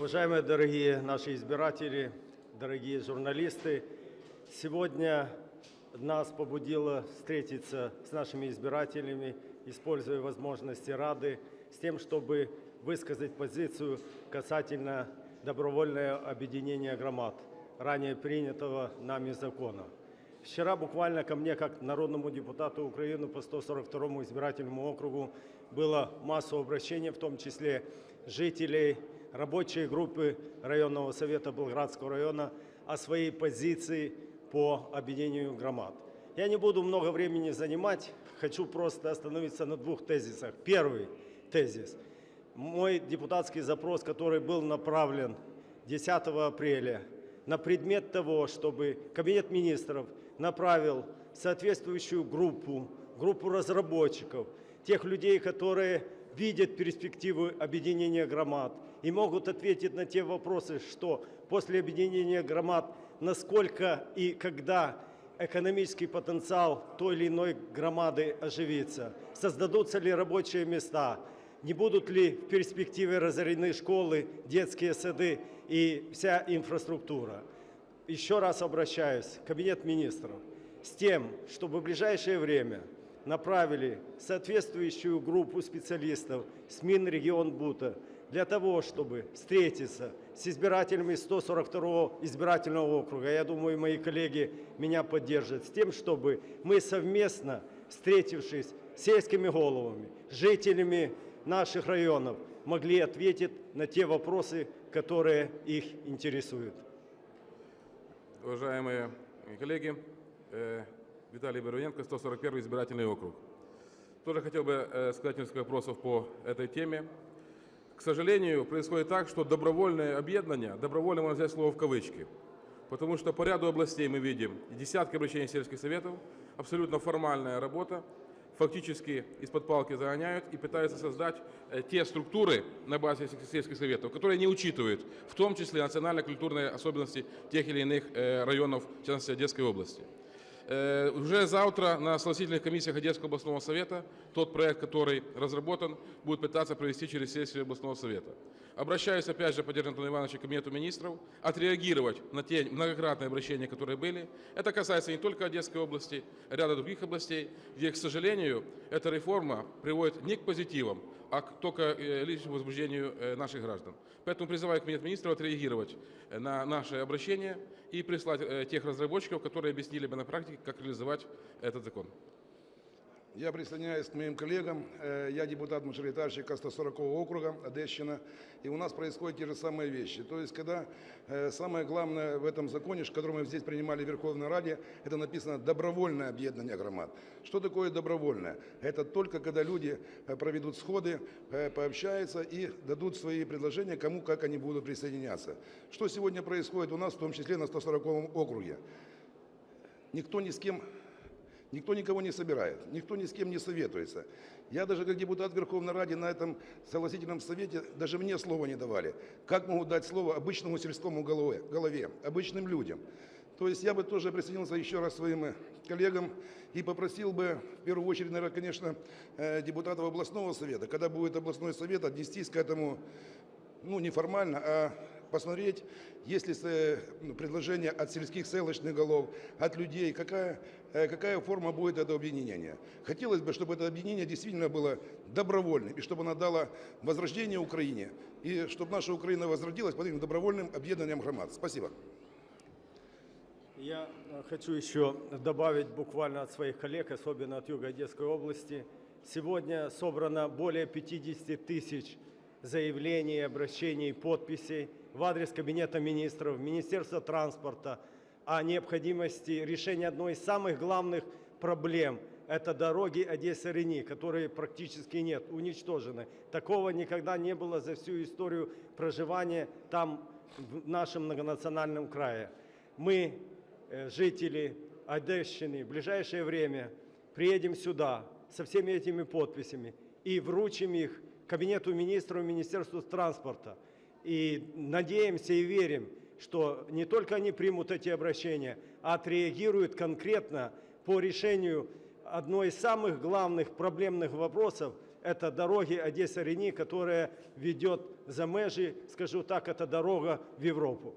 Уважаемые дорогие наши избиратели, дорогие журналисты, сегодня нас побудило встретиться с нашими избирателями, используя возможности Рады, с тем, чтобы высказать позицию касательно добровольного объединения громад, ранее принятого нами закона. Вчера буквально ко мне, как народному депутату Украины по 142 избирательному округу, было массовое обращение, в том числе жителей рабочей группы районного совета Белградского района о своей позиции по объединению громад. Я не буду много времени занимать, хочу просто остановиться на двух тезисах. Первый тезис. Мой депутатский запрос, который был направлен 10 апреля на предмет того, чтобы Кабинет министров направил соответствующую группу, группу разработчиков, тех людей, которые видят перспективы объединения громад и могут ответить на те вопросы, что после объединения громад, насколько и когда экономический потенциал той или иной громады оживится, создадутся ли рабочие места, не будут ли в перспективе разорены школы, детские сады и вся инфраструктура. Еще раз обращаюсь в Кабинет министров с тем, чтобы в ближайшее время направили соответствующую группу специалистов с Минрегионбута для того, чтобы встретиться с избирателями 142 избирательного округа. Я думаю, мои коллеги меня поддержат. С тем, чтобы мы совместно, встретившись с сельскими головами, жителями наших районов, могли ответить на те вопросы, которые их интересуют. Уважаемые коллеги, э, Виталий Боровенко, 141 избирательный округ. Тоже хотел бы э, сказать несколько вопросов по этой теме. К сожалению, происходит так, что добровольное объединение, добровольно можно взять слово в кавычки, потому что по ряду областей мы видим десятки обращений сельских советов, абсолютно формальная работа, фактически из-под палки загоняют и пытаются создать э, те структуры на базе сельских- сельских советов, которые не учитывают в том числе национально-культурные особенности тех или иных э, районов, в частности, Одесской области. Э, Уже завтра на согласительных комиссиях Одесского областного совета тот проект, который разработан, будет пытаться провести через сессию областного совета. Обращаюсь опять же, Поддержка Антона Ивановича, к Кабинету министров, отреагировать на те многократные обращения, которые были. Это касается не только Одесской области, а ряда других областей, где, к сожалению, эта реформа приводит не к позитивам, а к только э, лишнему возбуждению э, наших граждан. Поэтому призываю Кабинет министров отреагировать на наши обращения и прислать э, тех разработчиков, которые объяснили бы на практике, как реализовать этот закон. Я присоединяюсь к моим коллегам. Э, Я депутат-мажоритарщик 140 округа Одещина. И у нас происходят те же самые вещи. То есть, когда э, самое главное в этом законе, который мы здесь принимали в Верховной Раде, это написано «добровольное объединение громад». Что такое добровольное? Это только когда люди э, проведут сходы, пообщаются и дадут свои предложения, кому как они будут присоединяться. Что сегодня происходит у нас, в том числе на 140 округе? Никто ни с кем Никто никого не собирает, никто ни с кем не советуется. Я даже как депутат Верховной Ради на этом согласительном совете, даже мне слова не давали. Как могу дать слово обычному сельскому голове, голове обычным людям? То есть я бы тоже присоединился еще раз своим э, коллегам и попросил бы, в первую очередь, наверное, конечно, э, депутатов областного совета, когда будет областной совет, отнестись к этому ну, не формально, а посмотреть, есть ли ну, предложения от сельских селочных голов, от людей, какая, э, какая форма будет этого объединения. Хотелось бы, чтобы это объединение действительно было добровольным, и чтобы оно дало возрождение Украине, и чтобы наша Украина возродилась под этим добровольным объединением громад. Спасибо. Я э, хочу еще добавить буквально от своих коллег, особенно от Юга Одесской области. Сегодня собрано более 50 тысяч заявлений, обращений, подписей в адрес Кабинета министров, Министерства транспорта о необходимости решения одной из самых главных проблем – это дороги Одесса-Рени, которые практически нет, уничтожены. Такого никогда не было за всю историю проживания там, в нашем многонациональном крае. Мы э, жители Одещины в ближайшее время приедем сюда со всеми этими подписями и вручим их Кабинету министров, Министерству транспорта. И надеемся и верим, что не только они примут эти обращения, а отреагируют конкретно по решению одной из самых главных проблемных вопросов это дороги Одесса-Рени, которая ведет за межи, скажу так, это дорога в Европу.